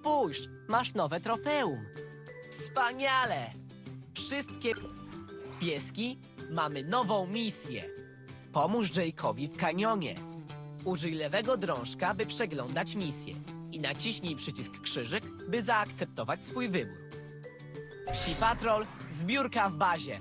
Spójrz, masz nowe trofeum. Wspaniale! Wszystkie pieski mamy nową misję. Pomóż Jake'owi w kanionie. Użyj lewego drążka, by przeglądać misję. I naciśnij przycisk krzyżyk, by zaakceptować swój wybór. Psi Patrol, zbiórka w bazie.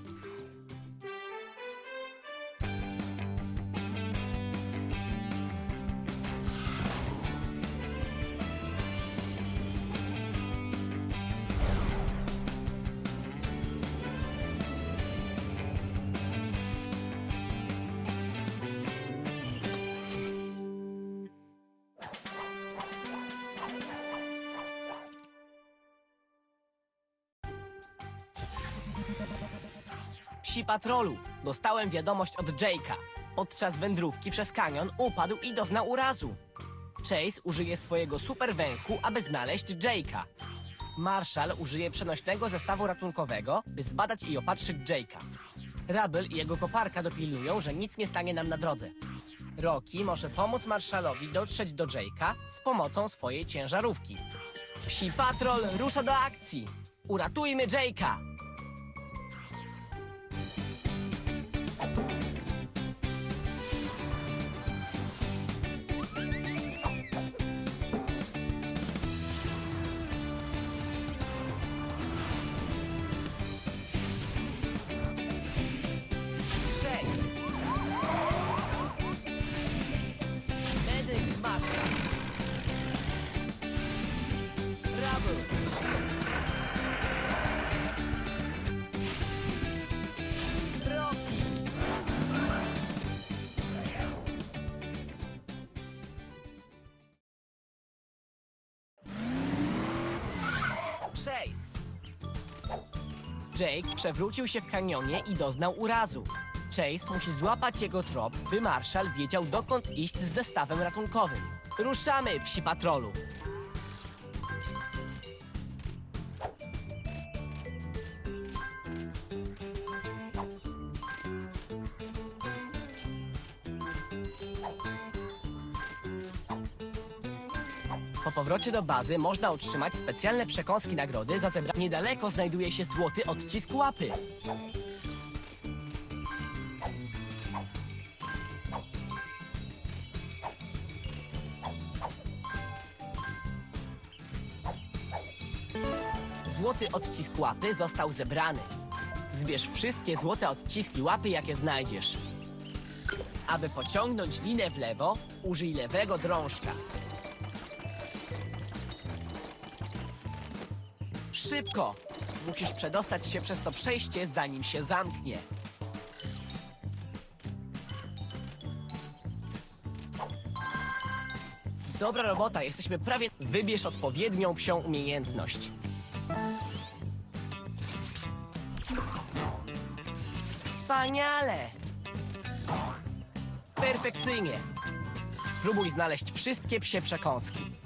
Patrolu, dostałem wiadomość od Jake'a. Podczas wędrówki przez kanion upadł i doznał urazu. Chase użyje swojego super węchu, aby znaleźć Jake'a. Marshall użyje przenośnego zestawu ratunkowego, by zbadać i opatrzyć Jake'a. Rabel i jego koparka dopilnują, że nic nie stanie nam na drodze. Rocky może pomóc Marshallowi dotrzeć do Jake'a z pomocą swojej ciężarówki. Psi Patrol rusza do akcji! Uratujmy Jake'a! Chase! Jake przewrócił się w kanionie i doznał urazu. Chase musi złapać jego trop, by Marshall wiedział dokąd iść z zestawem ratunkowym. Ruszamy, psi patrolu! Po powrocie do bazy można otrzymać specjalne przekąski nagrody za zebranie. Niedaleko znajduje się złoty odcisk łapy. Złoty odcisk łapy został zebrany. Zbierz wszystkie złote odciski łapy, jakie znajdziesz. Aby pociągnąć linę w lewo, użyj lewego drążka. Szybko! Musisz przedostać się przez to przejście, zanim się zamknie. Dobra robota, jesteśmy prawie... Wybierz odpowiednią psią umiejętność. Wspaniale! Perfekcyjnie! Spróbuj znaleźć wszystkie psie przekąski.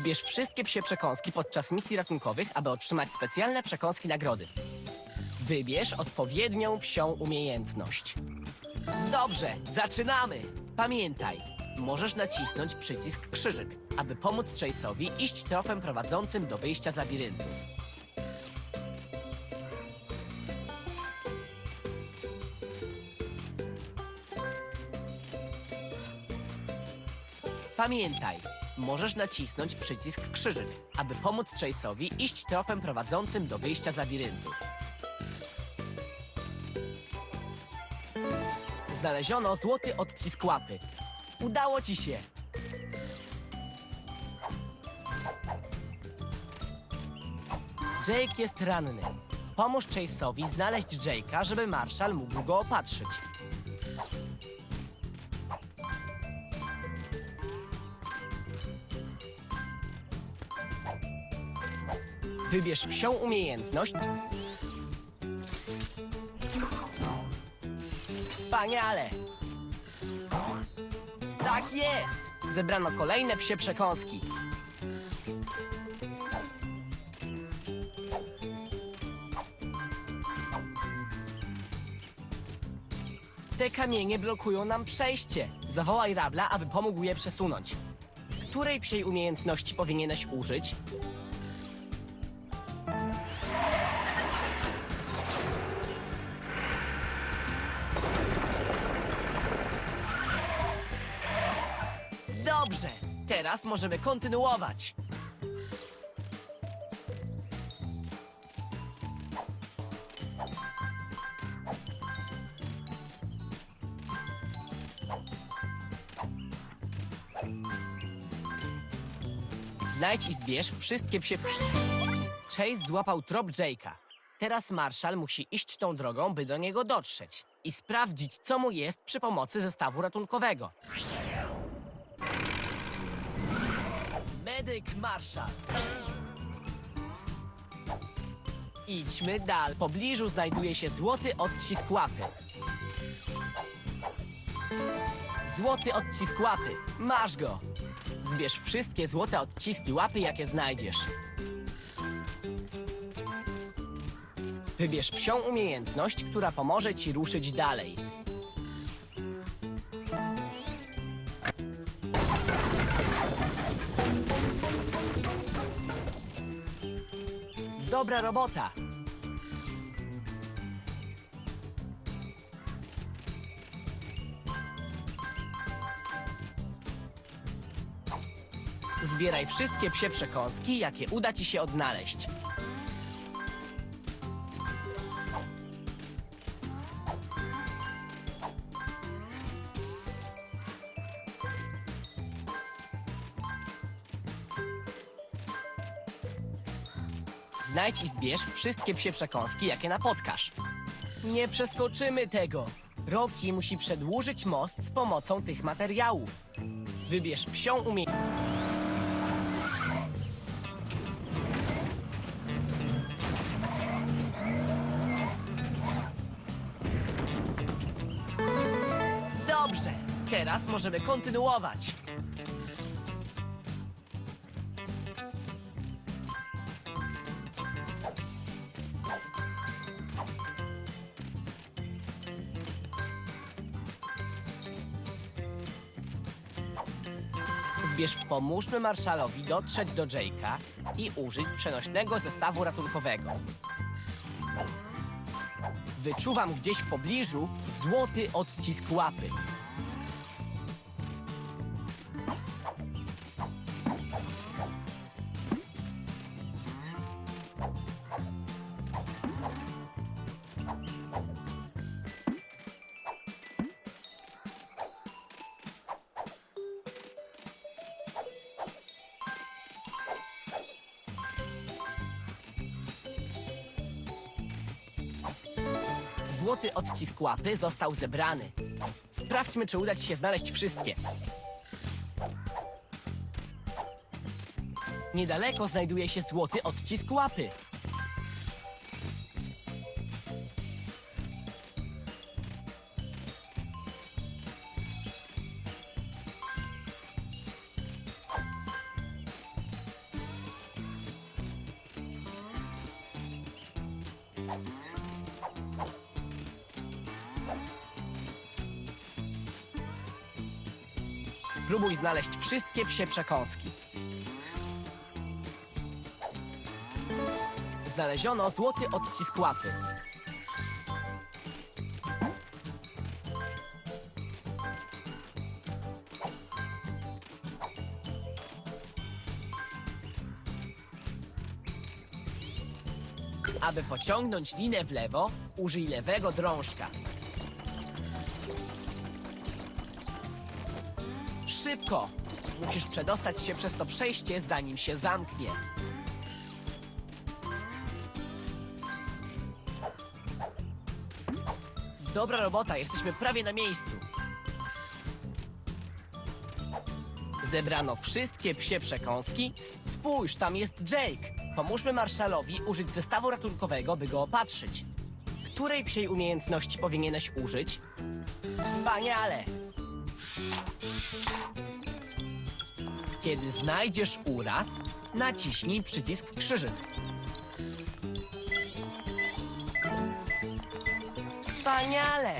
Zbierz wszystkie psie przekąski podczas misji ratunkowych, aby otrzymać specjalne przekąski nagrody. Wybierz odpowiednią psią umiejętność. Dobrze, zaczynamy! Pamiętaj, możesz nacisnąć przycisk krzyżyk, aby pomóc Chase'owi iść tropem prowadzącym do wyjścia z labiryntu. Pamiętaj, możesz nacisnąć przycisk krzyżyk, aby pomóc Chase'owi iść tropem prowadzącym do wyjścia z labiryntu. Znaleziono złoty odcisk łapy. Udało ci się! Jake jest ranny. Pomóż Chase'owi znaleźć Jake'a, żeby Marshall mógł go opatrzyć. Wybierz psią umiejętność. Wspaniale! Tak jest! Zebrano kolejne psie przekąski. Te kamienie blokują nam przejście. Zawołaj Rabla, aby pomógł je przesunąć. Której psiej umiejętności powinieneś użyć? Dobrze, teraz możemy kontynuować. Znajdź i zbierz wszystkie psie... Chase złapał trop Jake'a. Teraz Marshall musi iść tą drogą, by do niego dotrzeć i sprawdzić, co mu jest przy pomocy zestawu ratunkowego. Medyk Marshall. Idźmy dalej. W pobliżu znajduje się złoty odcisk łapy. Złoty odcisk łapy. Masz go. Zbierz wszystkie złote odciski łapy, jakie znajdziesz. Wybierz psią umiejętność, która pomoże ci ruszyć dalej. Dobra robota! Zbieraj wszystkie psie przekąski, jakie uda ci się odnaleźć. Znajdź i zbierz wszystkie psie przekąski, jakie napotkasz. Nie przeskoczymy tego. Rocky musi przedłużyć most z pomocą tych materiałów. Wybierz psią umiejętność. Dobrze, teraz możemy kontynuować. Zbierz, pomóżmy Marshallowi dotrzeć do Jake'a i użyć przenośnego zestawu ratunkowego. Wyczuwam gdzieś w pobliżu złoty odcisk łapy. Złoty odcisk łapy został zebrany. Sprawdźmy, czy uda ci się znaleźć wszystkie. Niedaleko znajduje się złoty odcisk łapy. Spróbuj znaleźć wszystkie psie przekąski. Znaleziono złoty odcisk łapy. Aby pociągnąć linę w lewo, użyj lewego drążka. szybko! Musisz przedostać się przez to przejście, zanim się zamknie. Dobra robota, jesteśmy prawie na miejscu. Zebrano wszystkie psie przekąski. Spójrz, tam jest Jake. Pomóżmy Marshallowi użyć zestawu ratunkowego, by go opatrzyć. Której psiej umiejętności powinieneś użyć? Wspaniale! Kiedy znajdziesz uraz, naciśnij przycisk krzyżyk. Wspaniale!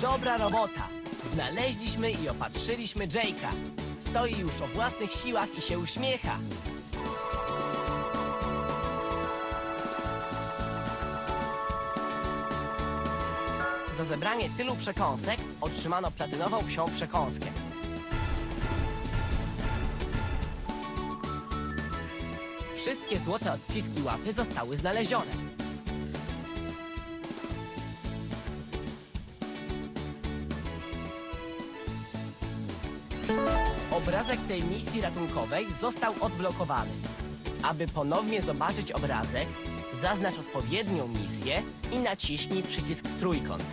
Dobra robota! Znaleźliśmy i opatrzyliśmy Jake'a. Stoi już o własnych siłach i się uśmiecha. Za zebranie tylu przekąsek otrzymano platynową psią przekąskę. Wszystkie złote odciski łapy zostały znalezione. Obrazek tej misji ratunkowej został odblokowany. Aby ponownie zobaczyć obrazek, zaznacz odpowiednią misję i naciśnij przycisk trójkąt.